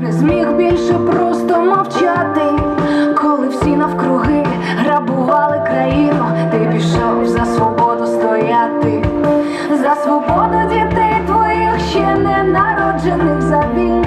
Не зміг більше просто мовчати, коли всі навкруги грабували країну, ти пішов за свободу стояти, за свободу дітей твоїх ще не народжених за вільну